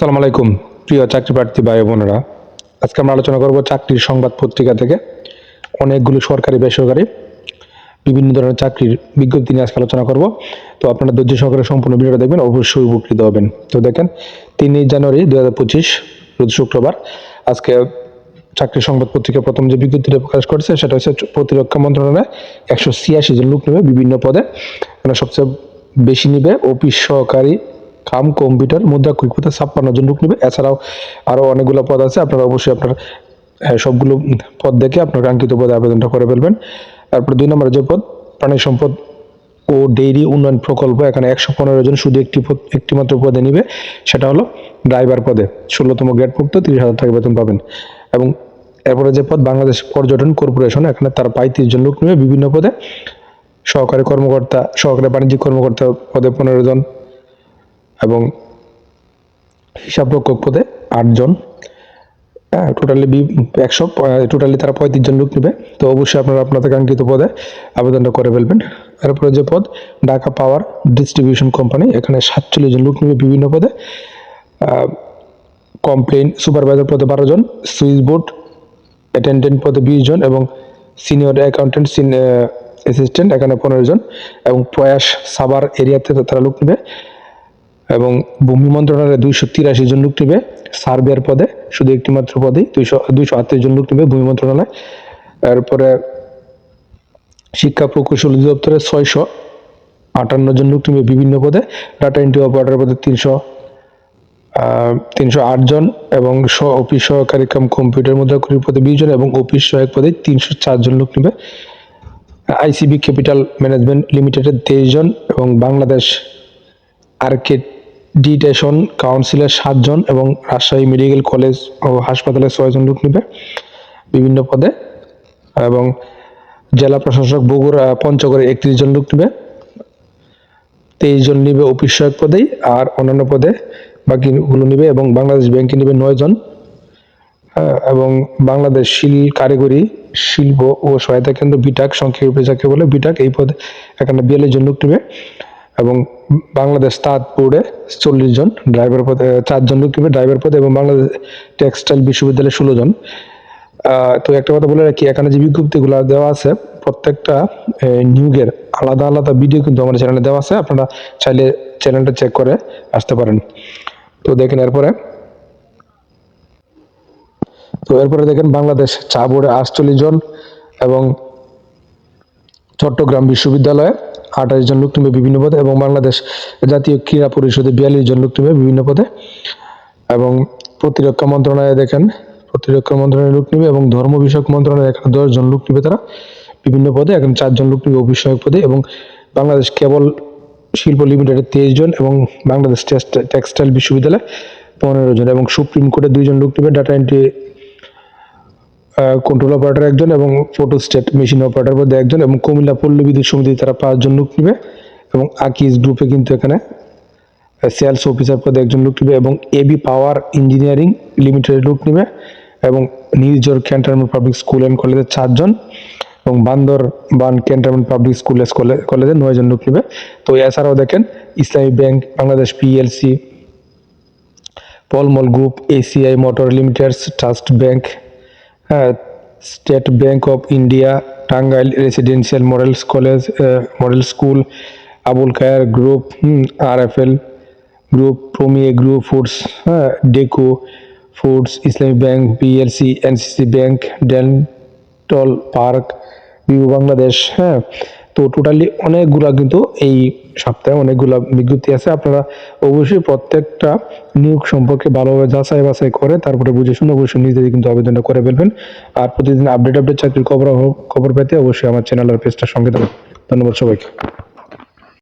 আসসালামু আলাইকুম, প্রিয় চাকরি প্রার্থী ভাই বোনেরা। আজকে আমরা আলোচনা করব চাকরির সংবাদ পত্রিকা থেকে। অনেকগুলো সরকারি, বেসরকারি, বিভিন্ন ধরনের চাকরির বিজ্ঞপ্তি নিয়ে আজকে আলোচনা করব। তো আপনারা ধৈর্য সহকারে সম্পূর্ণ ভিডিওটা দেখবেন, অবশ্যই উপকৃত হবেন। তো দেখেন তিনই জানুয়ারি দু হাজার পঁচিশ, রোজ শুক্রবার, আজকে চাকরি সংবাদ পত্রিকা প্রথম যে বিজ্ঞপ্তিটা প্রকাশ করেছে, সেটা হচ্ছে প্রতিরক্ষা মন্ত্রণালয়ে একশো ছিয়াশি জন লোক নেবে বিভিন্ন পদে। সবচেয়ে বেশি নিবে? অফিস সহকারী কাম কম্পিউটার মুদ্রা কুইকপথে ছাপ্পান্ন জন লোক নেবে। এছাড়াও আরও অনেকগুলো পদ আছে আপনারা অবশ্যই আপনার হ্যাঁ, সবগুলো পদ দেখে আপনার কাঙ্ক্ষিত পদে আবেদনটা করে ফেলবেন। তারপর দুই নম্বরে যে পদ প্রাণী সম্পদ ও ডেইরি উন্নয়ন প্রকল্প এখানে একশো পনেরো জন শুধু একটি পদ একটি মাত্র পদে নিবে। সেটা হলো ড্রাইভার পদে ষোলোতম গ্রেডভুক্ত তিরিশ হাজার টাকা বেতন পাবেন। এবং এরপরে যে পদ বাংলাদেশ পর্যটন কর্পোরেশন এখানে তার পঁয়ত্রিশ জন লোক নেবে বিভিন্ন পদে। সহকারী কর্মকর্তা সহকারী বাণিজ্যিক কর্মকর্তা পদে পনেরো জন হিসাবরক্ষক পদে আটজন হ্যাঁ টোটালি বি, একশো টোটালি তারা পঁয়ত্রিশ জন লোক নেবে। তো অবশ্যই আপনারা আপনাদের কাঙ্ক্ষিত পদে আবেদনটা করে ফেলবেন। এরপরে যে পদ, ঢাকা পাওয়ার ডিস্ট্রিবিউশন কোম্পানি, এখানে সাতচল্লিশ জন লোক নেবে বিভিন্ন পদে। কমপ্লেন সুপারভাইজার পদে বারো জন, সুইচ বোর্ড অ্যাটেন্ডেন্ট পদে বিশ জন এবং সিনিয়র অ্যাকাউন্টেন্ট অ্যাসিস্ট্যান্ট এখানে পনেরো জন এবং প্রয়াস সাবার এরিয়াতে তারা লোক নেবে। এবং ভূমি মন্ত্রণালয়ে দুইশো তিরাশি জন লোক নেবে সার্ভেয়ার পদে, শুধু একটি মাত্র পদেই দুইশো দুইশো আটত্রিশ জন লোক নেবে ভূমি মন্ত্রণালয়। এরপরে শিক্ষা প্রকৌশল অধিদপ্তরে ছয়শো আটান্ন জন লোক নেবে বিভিন্ন পদে, ডাটা এন্ট্রি অপারেটর পদে তিনশো তিনশো আট জন এবং স্ব অফিস সহকারী কাম কম্পিউটার মুদ্রাকরী পদে বিশ জন এবং অফিস সহায়ক পদে তিনশো চার জন লোক নেবে আইসিবি ক্যাপিটাল ম্যানেজমেন্ট লিমিটেডের তেইশ জন এবং বাংলাদেশ আর্কেডিটেশন কাউন্সিলের সাতজন এবং রাজশাহী মেডিকেল কলেজ ও হাসপাতালে ছয়জন লোক নেবে বিভিন্ন পদে। এবং জেলা প্রশাসক বগুড়া পঞ্চগড়ে একত্রিশ জন লোক নেবে। তেইশ জন নিবে অফিস সহায়ক পদেই আর অন্যান্য পদে বাকিগুলো নিবে এবং বাংলাদেশ ব্যাংকে নিবে নয় জন। হ্যাঁ, এবং বাংলাদেশ শিল কারিগরি শিল্প ও সহায়তা কেন্দ্র বিটাক সংক্ষেপে যাকে বলে বিটাক এই পদে এখানে বিয়াল্লিশ জন লোক নেবে। এবং বাংলাদেশ তাঁত বোর্ডে চল্লিশ জন ড্রাইভার পদে চারজন লোক ড্রাইভার পদে এবং বাংলাদেশ টেক্সটাইল বিশ্ববিদ্যালয়ে ষোলো জন। তো একটা কথা বলে রাখি, এখানে যে বিজ্ঞপ্তিগুলো দেওয়া আছে, প্রত্যেকটা নিউগের আলাদা আলাদা ভিডিও কিন্তু আমাদের চ্যানেলে দেওয়া আছে, আপনারা চাইলে চ্যানেলটা চেক করে আসতে পারেন। তো দেখেন এরপরে, তো এরপরে দেখেন বাংলাদেশ চা বোর্ডে আটচল্লিশ জন এবং চট্টগ্রাম বিশ্ববিদ্যালয়ে আঠাশ জন লোক নেবে বিভিন্ন পদে এবং বাংলাদেশ জাতীয় ক্রীড়া পরিষদে বিয়াল্লিশ জন লোক নেবে বিভিন্ন পদে। এবং প্রতিরক্ষা মন্ত্রণালয়ে দেখেন, প্রতিরক্ষা মন্ত্রণালয়ের লোক নিবে এবং ধর্ম বিষয়ক মন্ত্রণালয়ে এখানে দশ জন লোক নিবে তারা বিভিন্ন পদে। এখন চারজন লোক নিবে অভিষয়ক পদে এবং বাংলাদেশ কেবল শিল্প লিমিটেডের তেইশ জন এবং বাংলাদেশ টেক্সটা- টেক্সটাইল বিশ্ববিদ্যালয়ে পনেরো জন এবং সুপ্রিম কোর্টে দুইজন লোক নিবে। ডাটা এন্ট্রি কন্ট্রোল অপারেটর একজন এবং ফটো স্টেট মেশিন অপারেটর পদে একজন এবং কুমিল্লা পল্লী বিদ্যুৎ সমিতি তারা পাঁচজন লোক নেবে এবং আকিজ গ্রুপে কিন্তু এখানে সেলস অফিসার পদে একজন লোক নেবে এবং এবি পাওয়ার ইঞ্জিনিয়ারিং লিমিটেডের লোক নেবে এবং নিউজর ক্যান্টনমেন্ট পাবলিক স্কুল অ্যান্ড কলেজের চারজন এবং বান্দরবান ক্যান্টনমেন্ট পাবলিক স্কুল কলেজে নয়জন লোক নেবে। তো এছাড়াও দেখেন, Islami bank, Bangladesh PLC Palmal group ACI motor limited trust bank state bank of India Tangail residential models college model school Abul Khair group R F L group premier group foods হ্যাঁ Deco foods Islami bank PLC NCC bank dental park view Bangladesh হ্যাঁ তো totally অনেকগুলা কিন্তু এই সপ্তাহে অনেকগুলা বিজ্ঞপ্তি আছে। আপনারা অবশ্যই প্রত্যেকটা নিয়োগ সম্পর্কে ভালোভাবে যাচাই বাছাই করে, তারপরে বুঝে শুনে অবশ্যই নিজেদের কিন্তু আবেদনটা করে ফেলবেন। আর প্রতিদিন আপডেট আপডেট চাকরির খবর খবর পেতে অবশ্যই আমার চ্যানেল আর পেজটার সঙ্গে ধন্যবাদ সবাইকে।